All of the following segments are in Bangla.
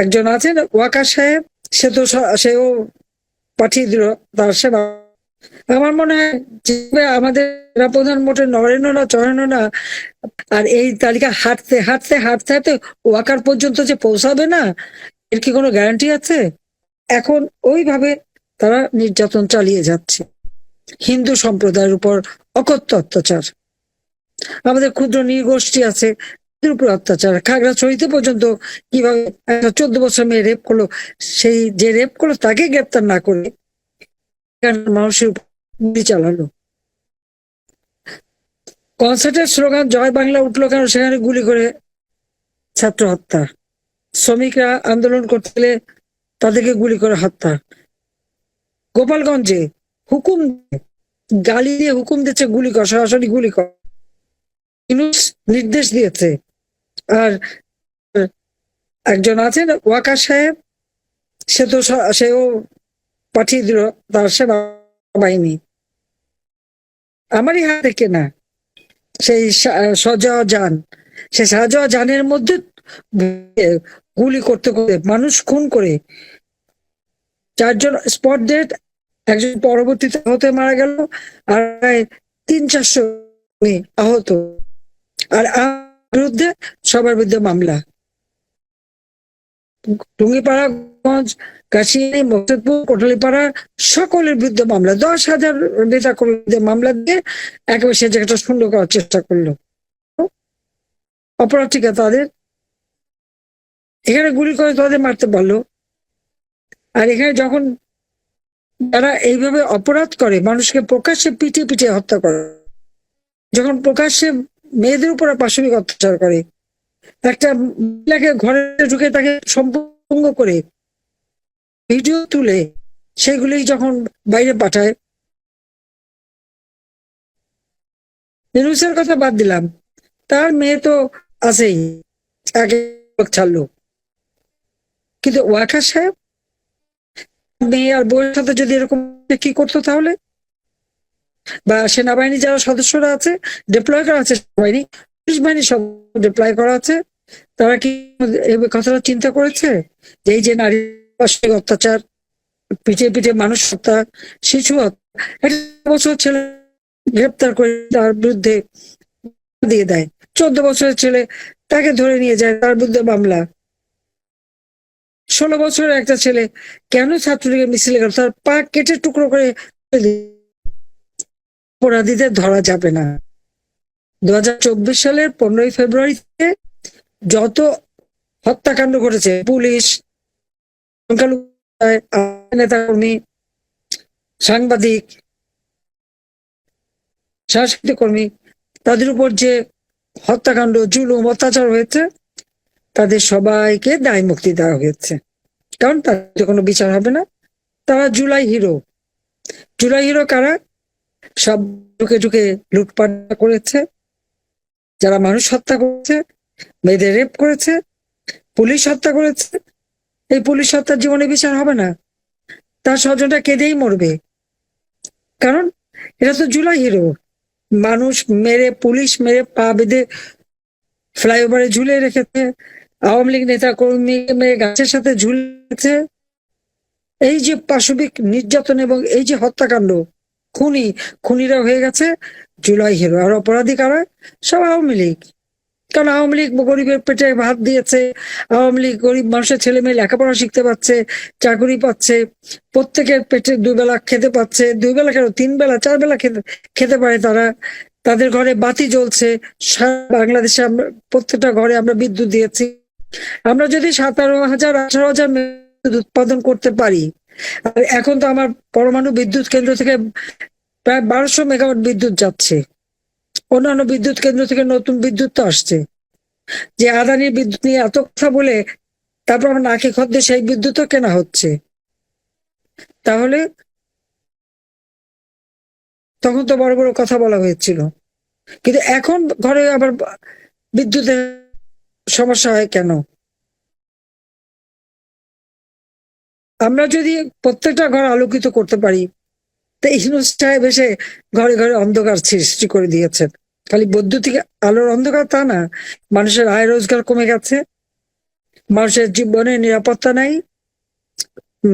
একজন আছেন, ওয়াকার সাহেব, সে তো সেও পাঠিয়ে দিল তার সেবা। আমার মনে হয় আমাদের প্রধান মোটে নরেন্দ্র না, চরেন্দ্র না, আর এই তালিকা হাঁটতে হাঁটতে হাঁটতে হাঁটতে ওয়াকার পর্যন্ত যে পৌঁছাবে না, এর কি কোনো গ্যারান্টি আছে? এখন ওইভাবে তারা নির্যাতন চালিয়ে যাচ্ছে। হিন্দু সম্প্রদায়ের উপর অকথ্য অত্যাচার। আমাদের ক্ষুদ্র নৃগোষ্ঠী আছে তাদের উপর অত্যাচার। খাগড়াছড়িতে পর্যন্ত কীভাবে চোদ্দ বছর মেয়ে রেপ করল, সেই যে রেপ করল তাকে গ্রেপ্তার না করে মানুষের উপর চালালো? কনসার্টের স্লোগান, জয় বাংলা উঠল কেন? সেখানে গুলি করে ছাত্র হত্যা। শ্রমিকরা আন্দোলন করতে গেলে তাদেরকে গুলি করে হত্যা। গোপালগঞ্জে হুকুম গালি দিয়ে হুকুম দিচ্ছে গুলি কর, সরাসরি গুলি কর। নির্দেশ দিয়েছে আর একজন আছেন ওয়াকার সাহেব, সে তো সেও পাঠিয়ে দিল, তার সেবা বাহিনী। আমারই হাতে কেনা। সেই সজা যান। সে সাজা যানের মধ্যে গুলি করতে করতে মানুষ খুন করে। চারজন স্পট ডেট, একজন পরবর্তীতে আহত মারা গেল, আর তিন চারশো আহত। আর বিরুদ্ধে সবার বিরুদ্ধে মামলা। টুঙ্গিপাড়াগঞ্জ, কাশিয়ানি, মকসুদপুর কোটালীপাড়া সকলের বিরুদ্ধে মামলা। দশ হাজার নেতা কর্মীর বিরুদ্ধে মামলা দিয়ে একেবারে সে জায়গাটা সুন্দর করার চেষ্টা করল। অপরাধ ঠিক তাদের। এখানে গুলি করে তাদের মারতে পারল। আর এখানে যখন তারা এইভাবে অপরাধ করে, মানুষকে প্রকাশ্যে পিটিয়ে পিটিয়ে হত্যা করে, যখন প্রকাশ্যে মেয়েদের উপর পাশবিক অত্যাচার করে। একটা মহিলাকে ঘরে ঢুকে তাকে সম্পূর্ণ করে ভিডিও তুলে সেগুলি যখন বাইরে পাঠায়। নিউজের কথা বাদ দিলাম। তার মেয়ে তো আছেই ছাড়লো। কিন্তু ওয়াকার সাহেব, মেয়ে আর বউয়ের সাথে যদি এরকম কি করতো তাহলে? বা সেনাবাহিনী যারা সদস্যরা আছে ডিপ্লয় করা আছে সেনাবাহিনী, পুলিশ বাহিনী সব ডিপ্লয় করা আছে। তারা কি এই কথাটা চিন্তা করেছে? যে এই যে নারী অত্যাচার পিঠে পিঠে মানুষ হত্যা, শিশু হত্যা বছর ছেলে গ্রেপ্তার করে তার বিরুদ্ধে দিয়ে দেয়। চোদ্দ বছরের ছেলে তাকে ধরে নিয়ে যায় তার বিরুদ্ধে মামলা। ষোলো বছরের একটা ছেলে কেন ছাত্রলীগের মিছিলে তার পা কেটে টুকরো করে। অপরাধীদের ধরা যাবে না। দু হাজার চব্বিশ সালের পনেরোই ফেব্রুয়ারিতে যত হত্যাকাণ্ড ঘটেছে, পুলিশ সংখ্যালঘু নেতা সাংবাদিক, সাংস্কৃতিক কর্মী, তাদের উপর যে হত্যাকাণ্ড, জুলুম, অত্যাচার হয়েছে, তাদের সবাইকে দায় মুক্তি দেওয়া হয়েছে। কারণ তাদের কোনো বিচার হবে না। তারা জুলাই হিরো। জুলাই হিরো কারা? সব ঢুকে ঢুকে লুটপাট করেছে, যারা মানুষ হত্যা করেছে মেয়েদের রেপ করেছে, পুলিশ হত্যা করেছে, এই পুলিশ হত্যার জীবনে বিচার হবে না। তার স্বজনটা কেঁদেই মরবে। কারণ এটা তো জুলাই হিরো। মানুষ মেরে, পুলিশ মেরে পা বেঁধে ফ্লাইওভারে ঝুলে রেখেছে, আওয়ামী লীগ নেতা কর্মী মেরে গাছের সাথে ঝুলেছে এই যে পাশবিক নির্যাতন এবং এই যে হত্যাকাণ্ড খুনি, খুনিরা হয়ে গেছে, জুলাই হিরো। আর অপরাধী কারা? সব আওয়ামী লীগ। কারণ আওয়ামী লীগ গরিবের পেটে ভাত দিয়েছে, আওয়ামী লীগ গরিব মানুষের ছেলে মেয়ে লেখাপড়া শিখতে পাচ্ছে চাকরি পাচ্ছে, প্রত্যেকের পেটে দুই বেলা খেতে পাচ্ছে দুই বেলা কেন? তিন বেলা চার বেলা খেতে খেতে পারে তারা। তাদের ঘরে বাতি জ্বলছে, সারা বাংলাদেশে আমরা, প্রত্যেকটা ঘরে আমরা বিদ্যুৎ দিয়েছি। আমরা যদি সতেরো হাজার, আঠারো হাজার উৎপাদন করতে পারি এখন তো আমার পরমাণু বিদ্যুৎ কেন্দ্র থেকে প্রায় বারোশো মেগাওয়াট বিদ্যুৎ যাচ্ছে। অন্যান্য বিদ্যুৎ কেন্দ্র থেকে নতুন বিদ্যুৎ তো আসছে। যে আদানির বিদ্যুৎ নিয়ে এত কথা বলে তারপর আমার নাকি খদ্দে সেই বিদ্যুৎও কেনা হচ্ছে। তাহলে তখন তো বড় বড় কথা বলা হয়েছিল। কিন্তু এখন ঘরে আবার বিদ্যুতের সমস্যা হয় কেন? আমরা যদি প্রত্যেকটা ঘর আলোকিত করতে পারি, তো ইউনুস সাহেব এসে ঘরে ঘরে অন্ধকার সৃষ্টি করে দিয়েছেন। খালি বৈদ্যুতিক আলোর অন্ধকার তা না, মানুষের আয় রোজগার কমে গেছে, মানুষের জীবনে নিরাপত্তা নাই,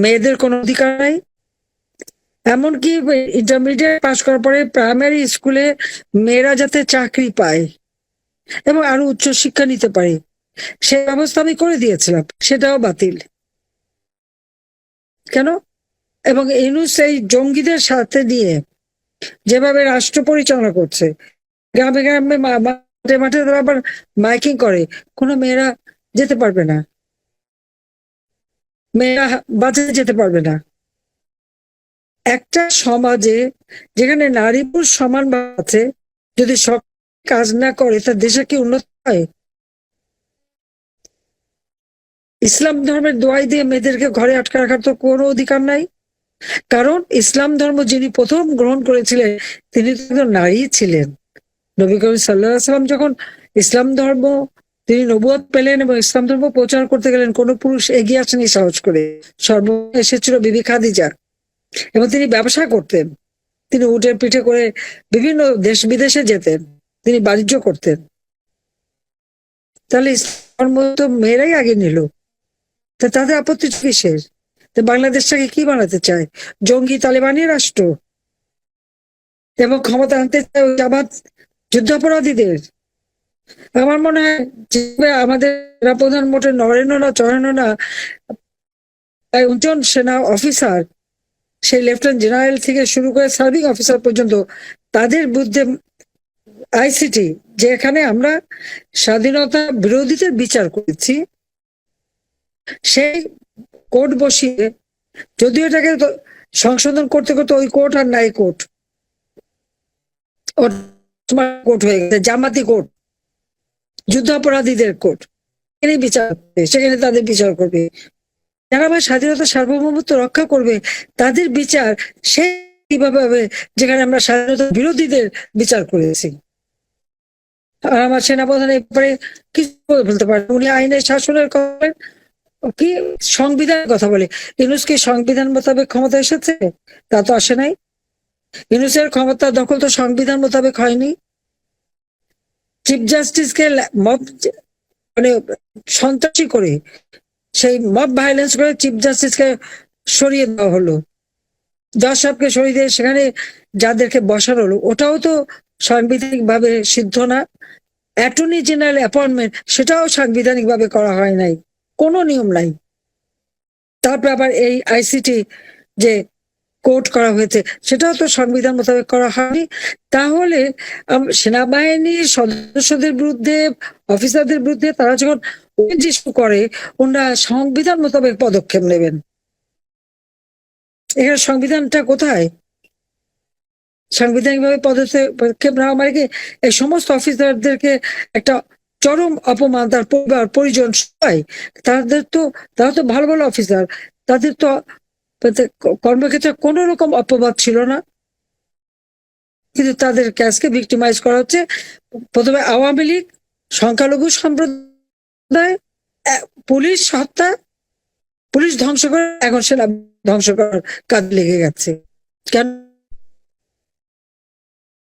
মেয়েদের কোনো অধিকার নাই। এমনকি ইন্টারমিডিয়েট পাশ করার পরে প্রাইমারি স্কুলে মেয়েরা যাতে চাকরি পায় এবং আরও উচ্চ শিক্ষা নিতে পারে, সে ব্যবস্থা আমি করে দিয়েছিলাম, সেটাও বাতিল। কেন? এবং ইউনুস এই জঙ্গিদের সাথে নিয়ে যেভাবে রাষ্ট্র পরিচালনা করছে, গ্রামে গ্রামে মাঠে মাঠে তারা আবার মাইকিং করে, কোনো মেয়েরা যেতে পারবে না। মেয়েরা বাজারে যেতে পারবে না। একটা সমাজে যেখানে নারী পুরুষ সমান আছে, যদি সব কাজ না করে, তা দেশে কি উন্নত হয়? ইসলাম ধর্মের দোয়াই দিয়ে মেয়েদেরকে ঘরে আটকে রাখার তো কোনো অধিকার নাই। কারণ ইসলাম ধর্ম যিনি প্রথম গ্রহণ করেছিলেন, তিনি তো নারী ছিলেন। নবী করিম সাল্লাহ সাল্লাম যখন ইসলাম ধর্ম, তিনি নবুয়াদ পেলেন এবং ইসলাম ধর্ম প্রচার করতে গেলেন, কোন পুরুষ এগিয়ে আসেনি সাহস করে। সর্ব এসেছিল বিবি খাদিজা এবং তিনি ব্যবসা করতেন। তিনি উটের পিঠে করে বিভিন্ন দেশ বিদেশে যেতেন। তিনি বাণিজ্য করতেন। তাহলে ইসলাম ধর্ম তো মেয়েরাই আগে নিল। তা তাদের আপত্তি কিসের তো বাংলাদেশটাকে কি বানাতে চায়? জঙ্গি তালেবানি রাষ্ট্র? এবং ক্ষমতা আনতে চায় ওই জামাত যুদ্ধাপরাধীদের? আমার মনে হয় আমাদের প্রধান মোটে নরেন্দ্র না চরেন্দ্র না একজন সেনা অফিসার, সেই লেফটেন্যান্ট জেনারেল থেকে শুরু করে সার্ভিং অফিসার পর্যন্ত, তাদের বিরুদ্ধে আইসিটি, যেখানে আমরা স্বাধীনতা বিরোধীদের বিচার করেছি সেই কোর্ট বসিয়ে যদিও এটাকে সংশোধন করতে করতে ওই কোর্ট আর নাই কোর্ট। কোর্ট হয়ে গেছে জামাতি কোর্ট যুদ্ধাপরাধীদের কোর্ট। এখানে বিচার করবে সেখানে তাদের বিচার করবে। যারা আমার স্বাধীনতা সার্বভৌমত্ব রক্ষা করবে তাদের বিচার সেই কীভাবে হবে যেখানে আমরা স্বাধীনতা বিরোধীদের বিচার করেছি। আর আমার সেনাপ্রধান এই ব্যাপারে কিছু করে ফেলতে পারে উনি আইনের শাসনের বলেন, কি সংবিধানের কথা বলে? ইউনুস কি সংবিধান মোতাবেক ক্ষমতা এসেছে? তা তো আসে নাই। ইউনুসের ক্ষমতা দখল তো সংবিধান মোতাবেক হয়নি। চিফ জাস্টিসকে মব মানে সন্ত্রাসী করে সেই মব ভাইলেন্স করে চিফ জাস্টিসকে সরিয়ে দেওয়া হলো। জজ সাহেবকে সরিয়ে দিয়ে সেখানে যাদেরকে বসানো হলো, ওটাও তো সাংবিধানিক ভাবে সিদ্ধ না। অ্যাটর্নি জেনারেল অ্যাপয়েন্টমেন্ট সেটাও সাংবিধানিক ভাবে করা হয় নাই। কোনো নিয়ম নাই। তারপর আবার এই আইসিটি যে কোর্ট করা হয়েছে, সেটাও তো সংবিধান মোতাবেক করা হয়নি। তাহলে সেনাবাহিনীর সদস্যদের বিরুদ্ধে, অফিসারদের বিরুদ্ধে তারা যখন করে, ওনারা সংবিধান মোতাবেক পদক্ষেপ নেবেন। এখানে সংবিধানটা কোথায়? সাংবিধানিক ভাবে পদক্ষেপ নেওয়া মানে কি, এই সমস্ত অফিসারদেরকে একটা চরম অপমান তার পরিবার, পরিজন সবাই। তাদের তো, তারা তো ভালো ভালো অফিসার তাদের তো কর্মক্ষেত্রে কোন রকম অপবাদ ছিল না। কিন্তু তাদের ক্যাশকে ভিক্টিমাইজ করা হচ্ছে। প্রথমে আওয়ামী লীগ, সংখ্যালঘু সম্প্রদায় পুলিশ হত্যা, পুলিশ ধ্বংস করে, এখন সেনা ধ্বংস করার কাজ লেগে গেছে। কেন?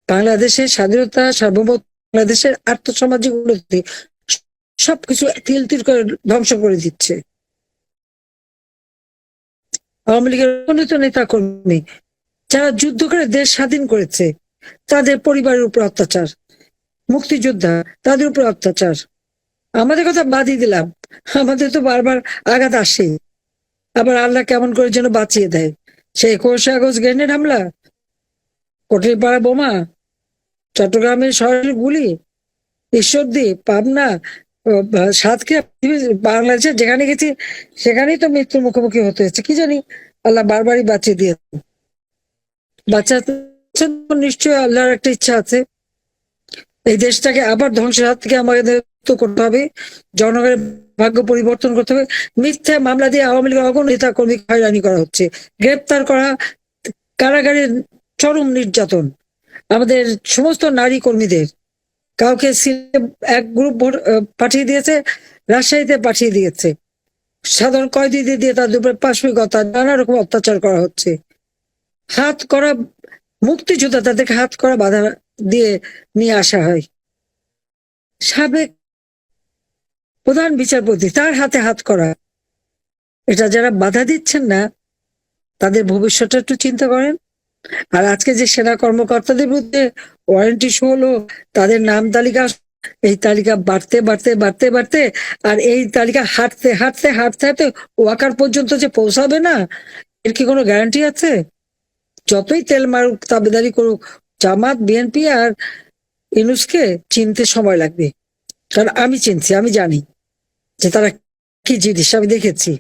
বাংলাদেশের স্বাধীনতা সার্বভৌম বাংলাদেশের আর্থসামাজিক উন্নতি সবকিছু তিল তিল করে ধ্বংস করে দিচ্ছে। আওয়ামী লীগের উন্নত নেতা কর্মী যারা যুদ্ধ করে দেশ স্বাধীন করেছে, তাদের পরিবারের উপর অত্যাচার, মুক্তিযোদ্ধা তাদের উপর অত্যাচার। আমাদের কথা বাদই দিলাম। আমাদের তো বারবার আঘাত আসে। আবার আল্লাহ কেমন করে যেন বাঁচিয়ে দেয়। সেই একুশে আগস্ট গ্রেনেড হামলা, কোটলিপাড়া বোমা চট্টগ্রামের শহরের গুলি? ঈশ্বরদী, পাবনা সাতক্ষীরা বাংলাদেশে যেখানে গেছি, সেখানেই তো মৃত্যুর মুখোমুখি হতে হচ্ছে। কি জানি? আল্লাহ বারবারই বাঁচিয়ে দিয়েছে বাচ্চাচ্ছেন নিশ্চয়ই আল্লাহর একটা ইচ্ছা আছে। এই দেশটাকে আবার ধ্বংসের হাত থেকে আমাদের করতে হবে। জনগণের ভাগ্য পরিবর্তন করতে হবে। মিথ্যা মামলা দিয়ে আওয়ামী লীগের অগণ নেতা কর্মী হয়রানি করা হচ্ছে। গ্রেপ্তার করা কারাগারে চরম নির্যাতন। আমাদের সমস্ত নারী কর্মীদের কাউকে এক গ্রুপ পাঠিয়ে দিয়েছে, রাজশাহীতে পাঠিয়ে দিয়েছে। সাধারণ কয়েদি দিয়ে তাদের উপরে পাশবিকতা, নানা রকম অত্যাচার করা হচ্ছে। হাত করা, মুক্তিযোদ্ধা তাদেরকে হাত করা বাধা দিয়ে নিয়ে আসা হয়। সাবেক প্রধান বিচারপতি তার হাতে হাত করা। এটা যারা বাধা দিচ্ছেন না, তাদের ভবিষ্যৎটা একটু চিন্তা করেন। আর আজকে যে সেনা কর্মকর্তাদের বিরুদ্ধে ওয়ারেন্টি হলো, তাদের নাম তালিকা, এই তালিকা বাড়তে বাড়তে বাড়তে বাড়তে, আর এই তালিকা হাঁটতে হাঁটতে হাঁটতে হাঁটতে ওয়াকার পর্যন্ত যে পৌঁছাবে না, এর কি কোনো গ্যারান্টি আছে? যতই তেল মারুক, তাবেদারি করুক, জামাত বিএনপি আর ইনুসকে চিনতে সময় লাগবে। কারণ আমি চিনছি, আমি জানি যে তারা কি জিনিস, আমি দেখেছি।